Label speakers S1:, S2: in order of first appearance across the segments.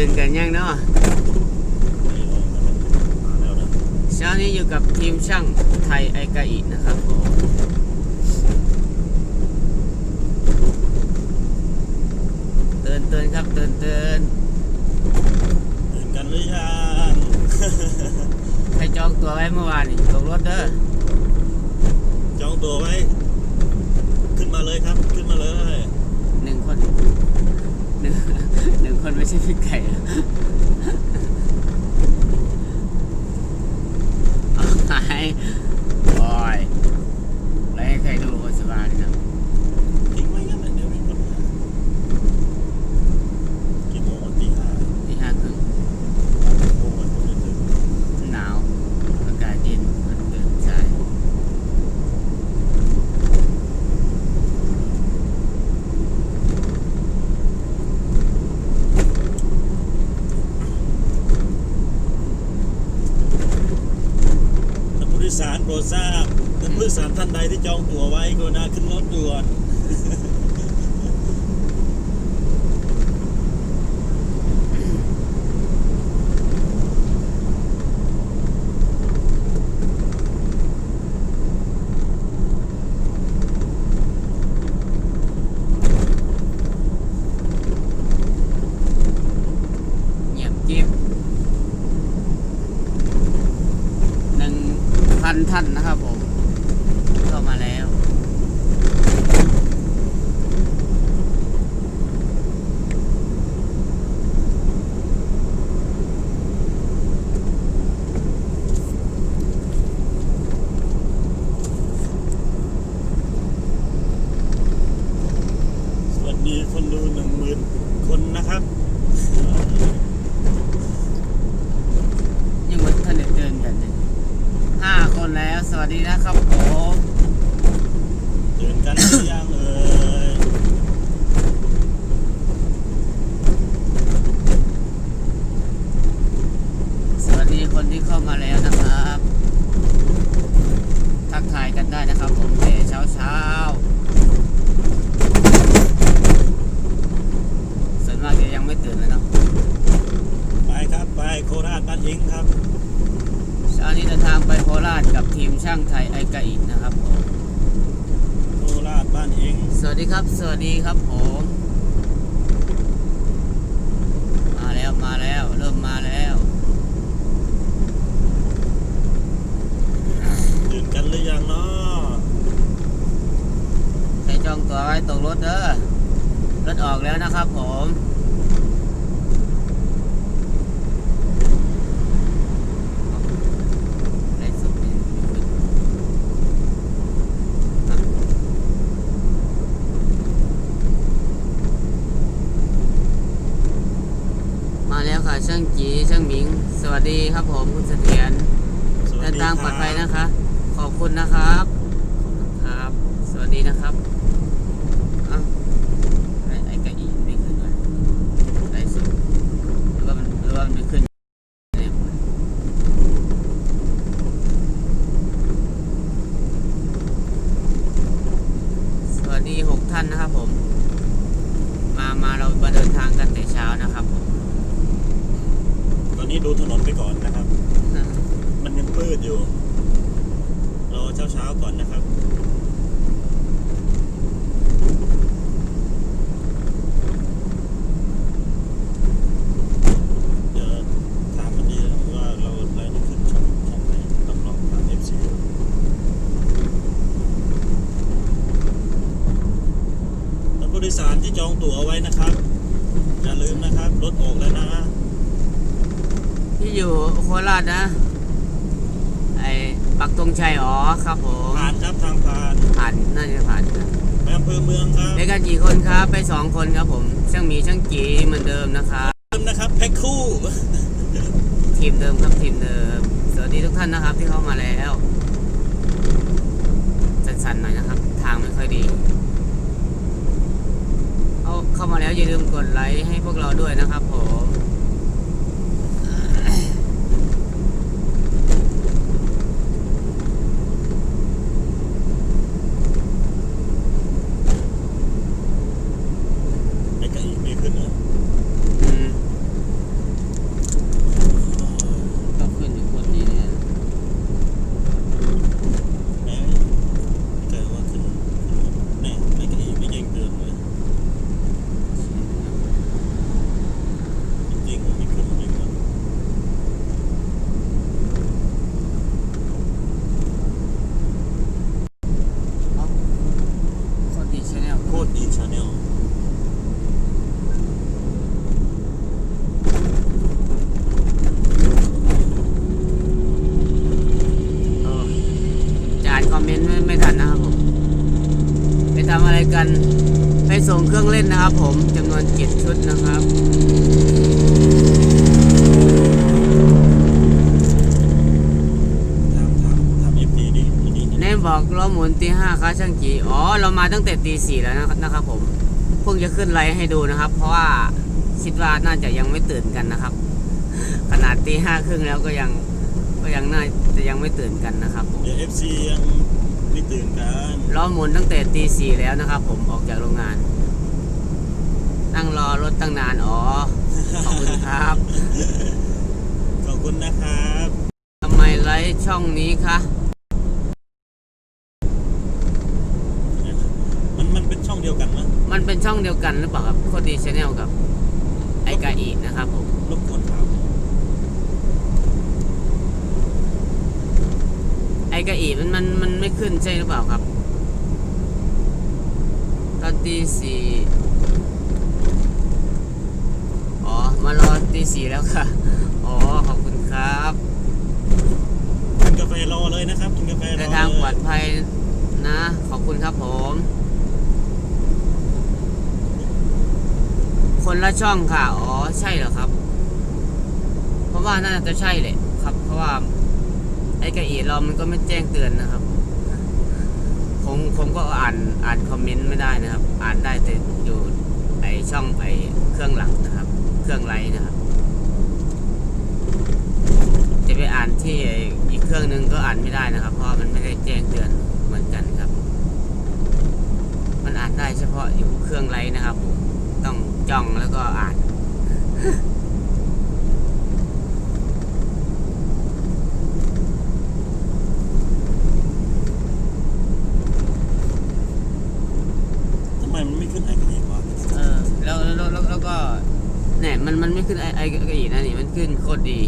S1: ตื่นกันยังเนาะ
S2: ไม่ลงนะครับมาแล้วนะ
S1: เช้านี้อยู่กับทีมช่างไทยไอกาอินะครับผมเตือนเตือนครับเตือนเตือน
S2: ตื่นกันหรือยัง
S1: ใครจองตัวไว้เมื่อวานนี่ตกรถเด้อ
S2: จองตัวไว้ ขึ้นมาเลยครับ ขึ้นมาเลย
S1: หนึ่งคน หนึ่งหนึ่งคนไม่ใช่พี่ไก่ออาหายโอ้ยแล้วให้ใครดูคนสบายนี่นะ
S2: ทิ้งไว้งั้นแหละเดี๋ยวมีคนมากี่โมงวันที่ห้า
S1: ที่ห้าครึ่ง
S2: โมงวันที่หนึ่ง
S1: หนาวอากาศเย็นมันตื่นสาย
S2: ท่านผู้โดยสารโปรด ทราบท่านผู้สารท่านใดที่จองตั๋วไว้กรุณาขึ้นรถด่วน
S1: เงียบกิ๊บหนึ่งพันท่านนะครับผม เข้ามาแล้ว
S2: สวัสดีคนดูหนึ่งหมื่น คนนะครับ
S1: ยังไม่ท่านได้เดินกันเลยห้าคนแล้ว สวัสดีนะครับผม
S2: ตื่นกันหรือยังเอ่ย
S1: สวัสดีคนที่เข้ามาแล้วนะครับ ทักทายกันได้นะครับผมเเช้าเช้าๆส่ว นมากจะยังไม่ตื่นเลยเนาะ
S2: ไปครับไปโคราชบ้านอิงครับ
S1: เช้านี้เดินทางไปโคราชกับทีมช่างไทยไอกาอินะครับผม
S2: โคราชบ้านอิง
S1: สวัสดีครับ สวัสดีครับผม มาแล้วมาแล้ว เริ่มมาแล้ว
S2: ตื่นกันหรือยังเนาะ
S1: ใครจองตัวไว้ตกรถเด้อรถออกแล้วนะครับผม ไลฟ์สดนี่มีขึ้นอะมาแล้วค่ะช่างจีช่างหมิง ส วัสดีครับผมคุณเสถียร
S2: สวั
S1: เดิ
S2: ส
S1: น
S2: ดี
S1: ทาง
S2: ค
S1: ปล
S2: รั
S1: อบดภัยนะคะ ขอบคุณนะครับขอบคุณครับ สวัสดีนะครับเอ้าไอ้ไอ้กะอีไม่ขึ้นเลยไอ้สุดหรือว่ามันหรือว่ามันไม่ขึ้นเนี่ยสวัสดีหกท่านนะครับผม มามาเรามาเดินทางกันแต่เช้านะครับผม
S2: ต อนนี้ดูถนนไปก่อนนะครับ มันยังมืดอยู่ รอเช้าเช้าๆก่อนนะครับเดี๋ยวถามมันดีนะว่าเราไลน์นี่ขึ้นช่องช่องไหนต้องลองถามเอฟซีท่านผู้โดยสารที่จองตั๋วไว้นะครับ อย่าลืมนะครับ รถออกแล้วนะ
S1: ที่อยู่โค ราชนะไอ้ปักตงชัยอ๋อครับผม
S2: ผ่านครับทางผ่าน
S1: ผ่านน่าจะผ่านครับ
S2: ไปอำเภอเมืองครับ
S1: ไปกันกี่คนครับไปสองคนครับผมช่างหมีช่างจีเหมือนเดิมนะครับ
S2: เริ่มนะครับแพ็คคู่
S1: ทีมเดิมครับทีมเดิม สวัสดีทุกท่านนะครับที่เข้ามาแล้วสั่นๆหน่อยนะครับ ทางไม่ค่อยดีเอาเข้ามาแล้วอย่าลืมกดไลค์ให้พวกเราด้วยนะครับผม ไปส่งเครื่องเล่นนะครับผมจำนวนเจ็ดชุดนะครับ
S2: เอฟดีดิทีนี้
S1: แนมบอกเราหมุนตีห้าครับช่างจีอ๋อ เรามาตั้งแต่ตีสี่แล้วนะครับนะครับผมเพิ่งจะขึ้นไลฟ์ให้ดูนะครับ เพราะว่าคิดว่าน่าจะยังไม่ตื่นกันนะครับ ขนาดตีห้าครึ่งแล้วก็ยังก็ยังน่าจะยังไม่ตื่นกันนะครับผม
S2: เดี๋ยวเอฟซียัง ไม่ตื่นกัน
S1: ล้อหมุนตั้งแต่ตีสี่แล้วนะครับ ผมออกจากโรงงาน นั่งรอรถตั้งนานอ๋อขอบคุณครับ
S2: ขอบคุณนะครับ
S1: ทำไมไลฟ์ช่องนี้คะ
S2: มันมันเป็นช่องเดียวกันมั้ย
S1: มันเป็นช่องเดียวกันหรือเปล่าครับโคดีชาแนลกับไอกาอีนะครับผม
S2: รบ กวนถาม
S1: ไอกาอีมันมันมันไม่ขึ้นใช่หรือเปล่าครับ ตอนตีสี่อ๋อ มารอตีสี่แล้วค่ะ อ๋อ ขอบคุณครับ
S2: กินกาแฟรอเลยนะครับกินกาแฟรอ
S1: เดินทางปลอดภัยนะ ขอบคุณครับผม คนละช่องค่ะ อ๋อ ใช่เหรอครับ เพราะว่าน่าจะใช่แหละครับ เพราะว่า ไอ้กระอีเรามันก็ไม่แจ้งเตือนนะครับผมผมก็อ่านอ่านคอมเมนต์ไม่ได้นะครับ อ่านได้แต่อยู่ไอช่องไอเครื่องหลังนะครับ เครื่องไลน์นะครับ จะไปอ่านที่อีกเครื่องหนึงก็อ่านไม่ได้นะครับ เพราะมันไม่ได้แจ้งเตือนเหมือนกันครับ มันอ่านได้เฉพาะอยู่เครื่องไลน์นะครับผมต้องจ้องแล้วก็อ่าน
S2: ทำไมมันไม่ขึ้นไอกันเองวะ
S1: เออแล้ว แล้วแล้วแล้วก็เนี่ยมันมันไม่ขึ้นไอไอกระอีนะนี่มันขึ้นโคตรดี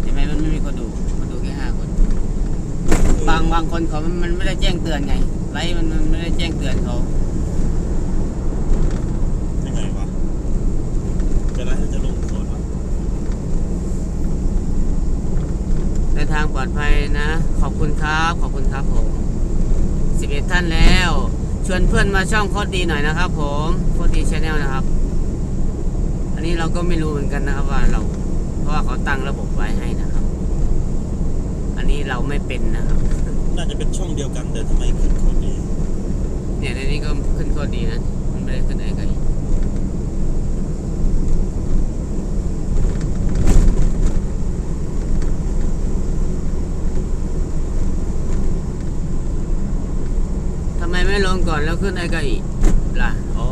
S1: เห็นไหมมันไม่มีคนดูคนดูแค่ห้าคน บางบางคนเขามันมันไม่ได้แจ้งเตือนไงไลฟ์มันมันไม่ได้แจ้งเตือนเขา
S2: ยังไงวะจะไล่จะลงโซนวะ
S1: เดินทางปลอดภัยนะ ขอบคุณครับ ขอบคุณครับผมสิบเอ็ดท่านแล้ว ชวนเพื่อนมาช่องโคตรดีหน่อยนะครับ ผมโคตรดีชาแนลนะครับ อันนี้เราก็ไม่รู้เหมือนกันนะครับว่าเรา เพราะว่าเขาตั้งระบบไว้ให้นะครับ อันนี้เราไม่เป็นนะครับ
S2: น่าจะเป็นช่องเดียวกันแต่ทำไมขึ้นโคตรดี
S1: เนี่ยในนี้ก็ขึ้นโคตรดีนะ มันไม่ได้ขึ้นไอ้ไก่ทำไมไม่ลง ก่อนแล้วขึ้นไอ้ไก่ล่ะอ๋อ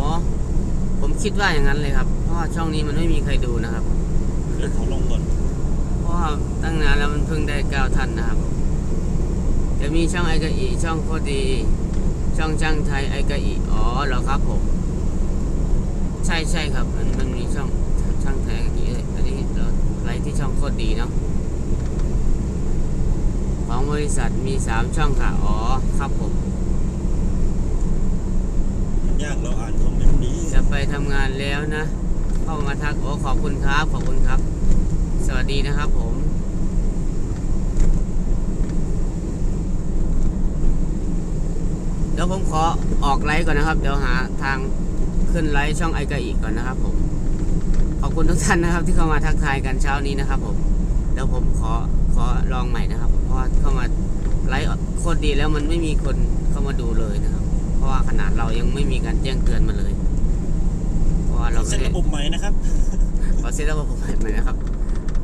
S1: ผมคิดว่าอย่างนั้นเลยครับ เพราะว่าช่องนี้มันไม่มีใครดูนะครับ
S2: ขึ้นเขาลงก่อน
S1: เพราะว่าตั้งนานแล้วมันเพิ่งได้เก้าท่านนะครับ จะมีช่องไอกะอีช่องโคตรดี ช่องช่างไทยไอกะอีอ๋อเหรอครับผม ใช่ใช่ครับ มันมันมีช่องช่างไทยไอกะอีเลยอันนี้เราไลฟ์ที่ช่องโคตรดีเนาะของบริษัทมีสามช่องค่ะ อ๋อ ครับผม
S2: มัน ยากเราอ่านคอมเมนต์นี้
S1: จะไปทำงานแล้วนะ เข้ามาทักโอ้ขอบคุณครับ ขอบคุณครับ สวัสดีนะครับผม เดี๋ยวผมขอออกไลฟ์ก่อนนะครับ เดี๋ยวหาทางขึ้นไลฟ์ช่องไอกาอีกก่อนนะครับ ผม ขอบคุณทุกท่านนะครับ ที่เข้ามาทักทายกันเช้านี้นะครับ ผมเดี๋ยวผมขอขอลองใหม่นะครับเพราะว่าเข้ามาไลฟ์โคตรดีแล้วมันไม่มีคนเข้ามาดูเลยนะครับ ราะว่าขนาดเรายังไม่มีการแจ้งเตือนมาเลย เพราะว่าเรา
S2: เซ็
S1: ไม่
S2: ต
S1: ได้
S2: ระบบใหม่นะครับ
S1: ขอเซตระบบผมใหม่นะครับ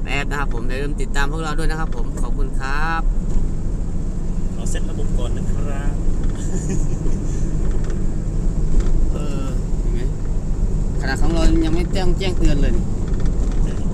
S1: แอปนะครับผมอย่าลืมติดตามพวกเราด้วยนะครับ ผมขอบคุณครับ
S2: ขอเซ็ตระบบก่อนนะครับ
S1: เออเห็นไหมขนาดของเรายังไม่แจ้งแจ้งเตือนเลยนี่